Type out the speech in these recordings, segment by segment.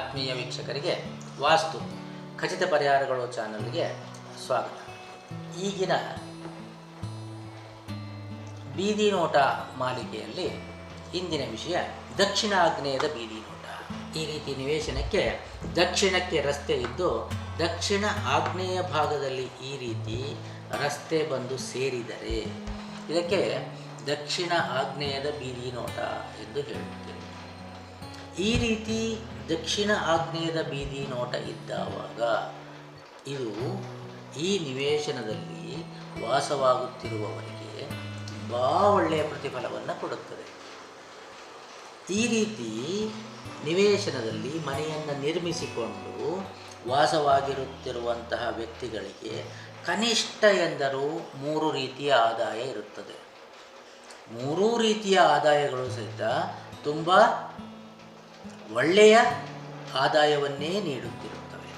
ಆತ್ಮೀಯ ವೀಕ್ಷಕರಿಗೆ ವಾಸ್ತು ಖಚಿತ ಪರಿಹಾರಗಳು ಚಾನಲ್ಗೆ ಸ್ವಾಗತ. ಈಗಿನ ಬೀದಿ ನೋಟ ಮಾಲಿಕೆಯಲ್ಲಿ ಇಂದಿನ ವಿಷಯ ದಕ್ಷಿಣ ಆಗ್ನೇಯದ ಬೀದಿ ನೋಟ. ಈ ರೀತಿ ನಿವೇಶನಕ್ಕೆ ದಕ್ಷಿಣಕ್ಕೆ ರಸ್ತೆ ಇದ್ದು ದಕ್ಷಿಣ ಆಗ್ನೇಯ ಭಾಗದಲ್ಲಿ ಈ ರೀತಿ ರಸ್ತೆ ಬಂದು ಸೇರಿದರೆ ಇದಕ್ಕೆ ದಕ್ಷಿಣ ಆಗ್ನೇಯದ ಬೀದಿ ನೋಟ ಎಂದು ಹೇಳುತ್ತೇವೆ. ಈ ರೀತಿ ದಕ್ಷಿಣ ಆಗ್ನೇಯದ ಬೀದಿ ನೋಟ ಇದ್ದಾವಾಗ ಇದು ಈ ನಿವೇಶನದಲ್ಲಿ ವಾಸವಾಗುತ್ತಿರುವವರಿಗೆ ತುಂಬ ಒಳ್ಳೆಯ ಪ್ರತಿಫಲವನ್ನು ಕೊಡುತ್ತದೆ. ಈ ರೀತಿ ನಿವೇಶನದಲ್ಲಿ ಮನೆಯನ್ನು ನಿರ್ಮಿಸಿಕೊಂಡು ವಾಸವಾಗಿರುತ್ತಿರುವಂತಹ ವ್ಯಕ್ತಿಗಳಿಗೆ ಕನಿಷ್ಠ ಎಂದರೂ ಮೂರು ರೀತಿಯ ಆದಾಯ ಇರುತ್ತದೆ. ಮೂರೂ ರೀತಿಯ ಆದಾಯಗಳು ಸಹಿತ ತುಂಬ ಒಳ್ಳೆಯ ಆದಾಯವನ್ನೇ ನೀಡುತ್ತಿರುತ್ತವೆ.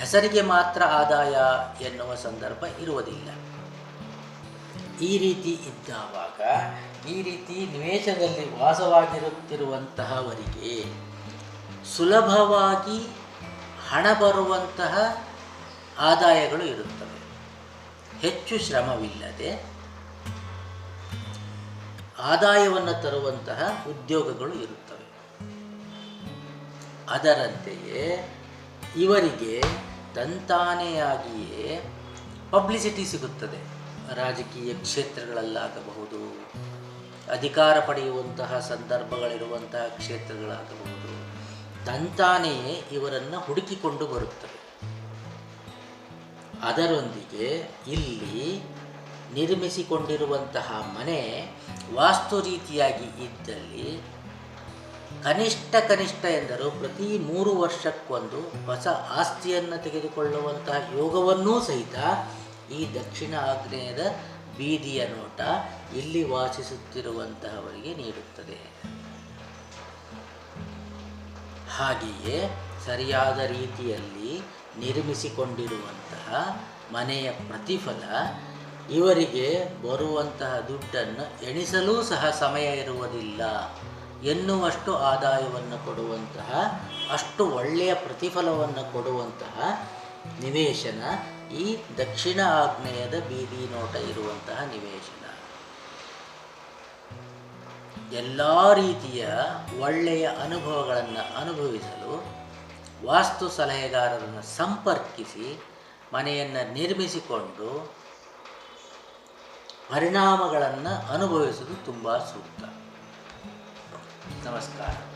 ಹೆಸರಿಗೆ ಮಾತ್ರ ಆದಾಯ ಎನ್ನುವ ಸಂದರ್ಭ ಇರುವುದಿಲ್ಲ. ಈ ರೀತಿ ಇದ್ದಾವಾಗ, ಈ ರೀತಿ ನಿವೇಶದಲ್ಲಿ ವಾಸವಾಗಿರುತ್ತಿರುವಂತಹವರಿಗೆ ಸುಲಭವಾಗಿ ಹಣ ಬರುವಂತಹ ಆದಾಯಗಳು ಇರುತ್ತವೆ. ಹೆಚ್ಚು ಶ್ರಮವಿಲ್ಲದೆ ಆದಾಯವನ್ನು ತರುವಂತಹ ಉದ್ಯೋಗಗಳು ಇರುತ್ತವೆ. ಅದರಂತೆಯೇ ಇವರಿಗೆ ತಂತಾನೆಯಾಗಿಯೇ ಪಬ್ಲಿಸಿಟಿ ಸಿಗುತ್ತದೆ. ರಾಜಕೀಯ ಕ್ಷೇತ್ರಗಳಲ್ಲಾಗಬಹುದು, ಅಧಿಕಾರ ಪಡೆಯುವಂತಹ ಸಂದರ್ಭಗಳಿರುವಂತಹ ಕ್ಷೇತ್ರಗಳಾಗಬಹುದು ತಂತಾನೆಯೇ ಇವರನ್ನು ಹುಡುಕಿಕೊಂಡು ಬರುತ್ತವೆ ಅದರೊಂದಿಗೆ ಇಲ್ಲಿ ನಿರ್ಮಿಸಿಕೊಂಡಿರುವಂತಹ ಮನೆ ವಾಸ್ತು ರೀತಿಯಾಗಿ ಇದ್ದಲ್ಲಿ ಕನಿಷ್ಠ ಕನಿಷ್ಠ ಎಂದರು. ಪ್ರತಿ ಮೂರು ವರ್ಷಕ್ಕೊಂದು ಹೊಸ ಆಸ್ತಿಯನ್ನು ತೆಗೆದುಕೊಳ್ಳುವಂತಹ ಯೋಗವನ್ನೂ ಸಹಿತ ಈ ದಕ್ಷಿಣ ಆಗ್ನೇಯದ ಬೀದಿಯ ನೋಟ ಇಲ್ಲಿ ವಾಸಿಸುತ್ತಿರುವಂತಹವರಿಗೆ ನೀಡುತ್ತದೆ. ಹಾಗೆಯೇ ಸರಿಯಾದ ರೀತಿಯಲ್ಲಿ ನಿರ್ಮಿಸಿಕೊಂಡಿರುವಂತಹ ಮನೆಯ ಪ್ರತಿಫಲ ಇವರಿಗೆ ಬರುವಂತಹ ದುಡ್ಡನ್ನು ಎಣಿಸಲೂ ಸಹ ಸಮಯ ಇರುವುದಿಲ್ಲ. ಎನ್ನುವಷ್ಟು ಆದಾಯವನ್ನು ಕೊಡುವಂತಹ, ಅಷ್ಟು ಒಳ್ಳೆಯ ಪ್ರತಿಫಲವನ್ನು ಕೊಡುವಂತಹ ನಿವೇಶನ ಈ ದಕ್ಷಿಣ ಆಗ್ನೇಯದ ಬೀದಿ ನೋಟ ಇರುವಂತಹ ನಿವೇಶನ. ಎಲ್ಲ ರೀತಿಯ ಒಳ್ಳೆಯ ಅನುಭವಗಳನ್ನು ಅನುಭವಿಸಲು ವಾಸ್ತು ಸಲಹೆಗಾರರನ್ನು ಸಂಪರ್ಕಿಸಿ, ಮನೆಯನ್ನು ನಿರ್ಮಿಸಿಕೊಂಡು ಪರಿಣಾಮಗಳನ್ನು ಅನುಭವಿಸುವುದು ತುಂಬ ಸೂಕ್ತ. 楽しかった。